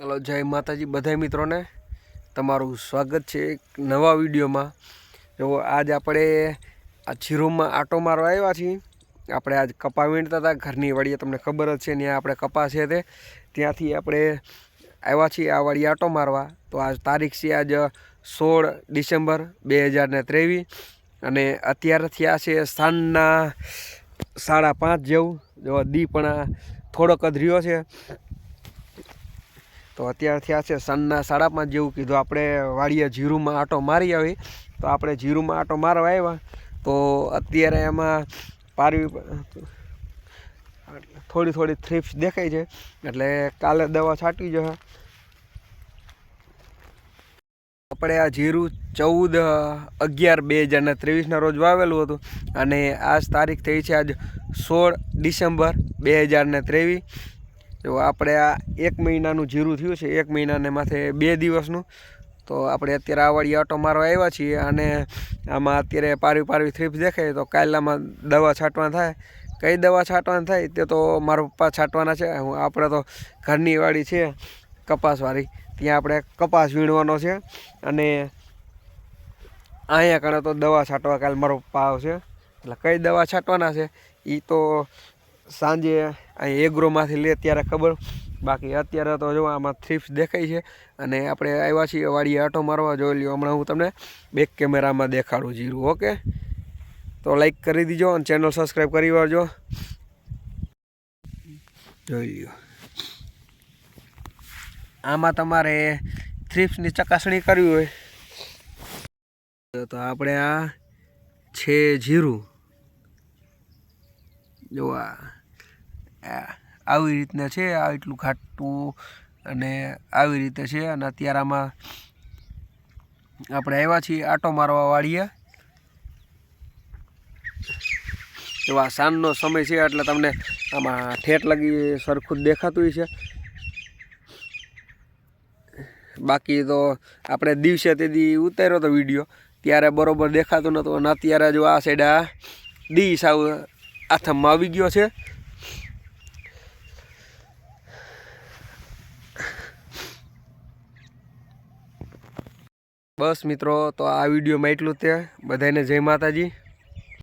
Hello, જય માતાજી બધા મિત્રોને. તમારું સ્વાગત છે એક નવા વિડીયોમાં. જો, આજ આપણે આ જીરોમાં આટો મારવા આવ્યા છીએ. આપણે આજ કપા વીણતા હતા, ઘરની વાડીએ, તમને ખબર જ છે, ત્યાં આપણે કપા છે તે. ત્યાંથી આપણે આવ્યા છીએ આ વાડી આટો મારવા. તો આજ તારીખ છે આજ સોળ ડિસેમ્બર બે હજાર ને ત્રેવીસ. અને અત્યારે થયા છે સાંજના સાડા પાંચ જેવું. જો, દી પણ થોડોક જ રહ્યો છે. તો અત્યારથી આ છે સાંજના સાડા પાંચ જેવું કીધું. આપણે વાડીએ જીરુમાં આટો મારી આવી. તો આપણે જીરુમાં આટો મારવા આવ્યા. તો અત્યારે એમાં પારવી થોડી થોડી થ્રીપ્સ દેખાય છે. એટલે કાલે દવા છાંટવી જશે. આપણે આ જીરું ચૌદ અગિયાર બે હજાર ત્રેવીસના રોજ વાવેલું હતું. અને આજ તારીખ થઈ છે આજ સોળ ડિસેમ્બર બે હજાર ને ત્રેવીસ. જો આપણે આ એક મહિનાનું જીરું થયું છે, એક મહિનાને માથે બે દિવસનું. તો આપણે અત્યારે આવાળી ઓટો મારવા આવ્યા છીએ અને આમાં અત્યારે પારવી પારવી થ્રીપ્સ દેખાય તો કાલે આમાં દવા છાંટવાની થાય. કઈ દવા છાંટવાની થાય તે તો મારા પપ્પા છાંટવાના છે. હું, આપણે તો ઘરની વાડી છે કપાસવાળી ત્યાં આપણે કપાસ વીણવાનો છે અને અહીંયા કણે તો દવા છાંટવા કાલે મારો પપ્પા આવશે. એટલે કઈ દવા છાંટવાના છે એ તો સાંજે અહીં એગ્રોમાંથી લે ત્યારે ખબર. બાકી અત્યારે તો જો આમાં થ્રીપ્સ દેખાય છે. અને આપણે આવ્યા છીએ વાડીએ આટો મારવા. જોઈ લ્યો, હમણાં હું તમને બેક કેમેરામાં દેખાડું જીરું, ઓકે? તો લાઈક કરી દીજો અને ચેનલ સબસ્ક્રાઈબ કરી વાળજો. જોઈ લ્યો. આમાં તમારે થ્રીપ્સની ચકાસણી કરવી હોય. તો આપણે આ છે જીરું. જો આવી રીતના છે, આ એટલું ખાટું અને આવી રીતે છે. અને અત્યારે આમાં આપણે આવ્યા છીએ આટો મારવા વાળીએ. એવા સાંજનો સમય છે એટલે તમને આમાં ઠેઠ લગી સરખું દેખાતું છે બાકી તો આપણે દિવસે તેથી ઉતાર્યો હતો વીડિયો. ત્યારે બરોબર દેખાતું નહોતું અને અત્યારે જો આ સાઈડ આ દી સાવ આથમમાં આવી ગયો છે. બસ મિત્રો તો આ વિડીયોમાં એટલું તે બધાને જય માતાજી.